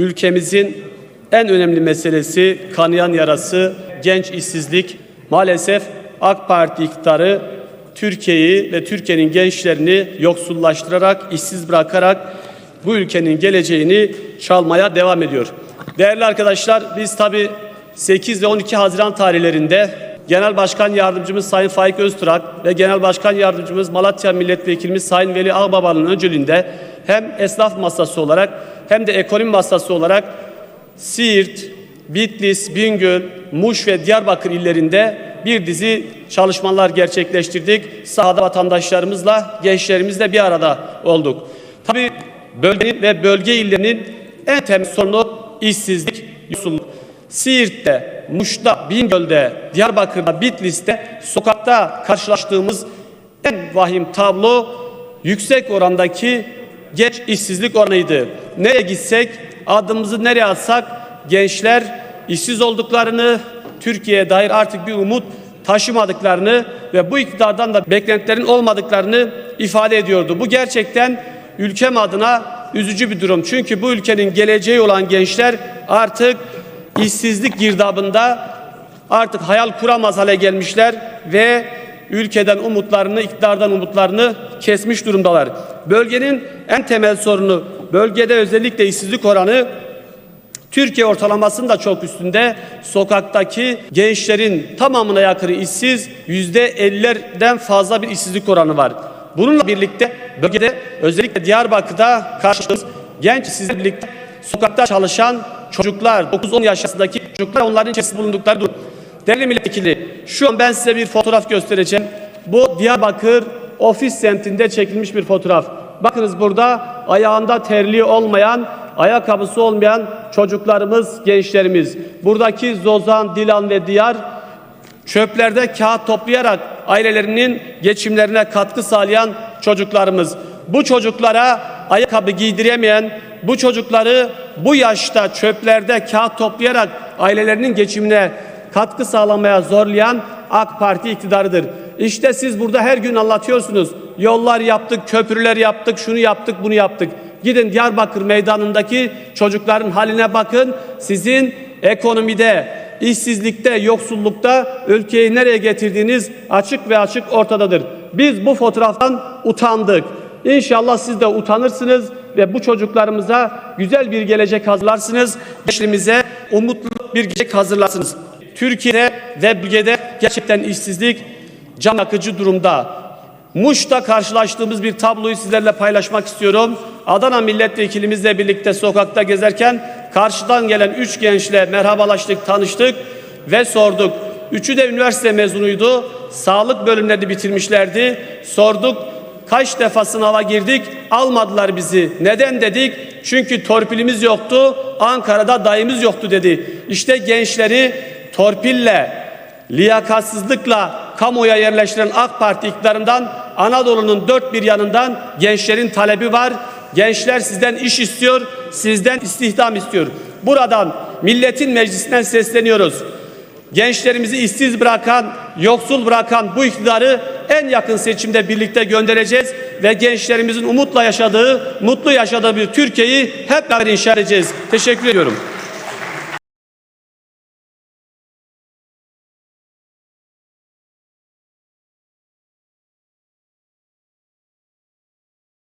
ülkemizin en önemli meselesi, kanayan yarası, genç işsizlik. Maalesef AK Parti iktidarı Türkiye'yi ve Türkiye'nin gençlerini yoksullaştırarak, işsiz bırakarak bu ülkenin geleceğini çalmaya devam ediyor. Değerli arkadaşlar, biz tabii 8 ve 12 Haziran tarihlerinde Genel Başkan Yardımcımız Sayın Faik Öztürk ve Genel Başkan Yardımcımız Malatya Milletvekilimiz Sayın Veli Ağbaba'nın öncülüğünde hem esnaf masası olarak hem de ekonomi masası olarak Siirt, Bitlis, Bingöl, Muş ve Diyarbakır illerinde bir dizi çalışmalar gerçekleştirdik. Sahada vatandaşlarımızla, gençlerimizle bir arada olduk. Tabii bölgenin ve bölge illerinin en temel sorunu işsizlik, yoksulluk. Siirt'te, Muş'ta, Bingöl'de, Diyarbakır'da, Bitlis'te sokakta karşılaştığımız en vahim tablo yüksek orandaki genç işsizlik oranıydı. Nereye gitsek, adımızı nereye atsak gençler işsiz olduklarını, Türkiye'ye dair artık bir umut taşımadıklarını ve bu iktidardan da beklentilerin olmadıklarını ifade ediyordu. Bu gerçekten ülkem adına üzücü bir durum. Çünkü bu ülkenin geleceği olan gençler artık işsizlik girdabında artık hayal kuramaz hale gelmişler ve ülkeden umutlarını, iktidardan umutlarını kesmiş durumdalar. Bölgenin en temel sorunu, bölgede özellikle işsizlik oranı Türkiye ortalamasının da çok üstünde. Sokaktaki gençlerin tamamına yakını işsiz, yüzde ellilerden fazla bir işsizlik oranı var. Bununla birlikte bölgede özellikle Diyarbakır'da karşılaştığımız genç işsizlikle birlikte sokakta çalışan çocuklar, 9-10 yaşındaki çocuklar onların içerisinde bulundukları durum. Değerli milletvekili, şu an ben size bir fotoğraf göstereceğim. Bu Diyarbakır ofis semtinde çekilmiş bir fotoğraf. Bakınız burada ayağında terliği olmayan, ayakkabısı olmayan çocuklarımız, gençlerimiz. Buradaki Zozan, Dilan ve Diyar çöplerde kağıt toplayarak ailelerinin geçimlerine katkı sağlayan çocuklarımız. Bu çocuklara ayakkabı giydiremeyen, bu çocukları bu yaşta çöplerde kağıt toplayarak ailelerinin geçimine katkı sağlamaya zorlayan AK Parti iktidarıdır. İşte siz burada her gün anlatıyorsunuz. Yollar yaptık, köprüler yaptık, şunu yaptık, bunu yaptık. Gidin Diyarbakır meydanındaki çocukların haline bakın. Sizin ekonomide, işsizlikte, yoksullukta ülkeyi nereye getirdiğiniz açık ve açık ortadadır. Biz bu fotoğraftan utandık. İnşallah siz de utanırsınız ve bu çocuklarımıza güzel bir gelecek hazırlarsınız. Gençliğimize umutlu bir gelecek hazırlarsınız. Türkiye'de ve bölgede gerçekten işsizlik can akıcı durumda. Muş'ta karşılaştığımız bir tabloyu sizlerle paylaşmak istiyorum. Adana milletvekilimizle birlikte sokakta gezerken karşıdan gelen üç gençle merhabalaştık, tanıştık ve sorduk. Üçü de üniversite mezunuydu. Sağlık bölümlerini bitirmişlerdi. Sorduk kaç defa sınava girdik almadılar bizi. Neden dedik? Çünkü torpilimiz yoktu. Ankara'da dayımız yoktu dedi. İşte gençleri torpille, liyakatsızlıkla kamuya yerleştiren AK Parti iktidarından Anadolu'nun dört bir yanından gençlerin talebi var. Gençler sizden iş istiyor, sizden istihdam istiyor. Buradan milletin meclisinden sesleniyoruz. Gençlerimizi işsiz bırakan, yoksul bırakan bu iktidarı en yakın seçimde birlikte göndereceğiz ve gençlerimizin umutla yaşadığı, mutlu yaşadığı bir Türkiye'yi hep beraber inşa edeceğiz. Teşekkür ediyorum.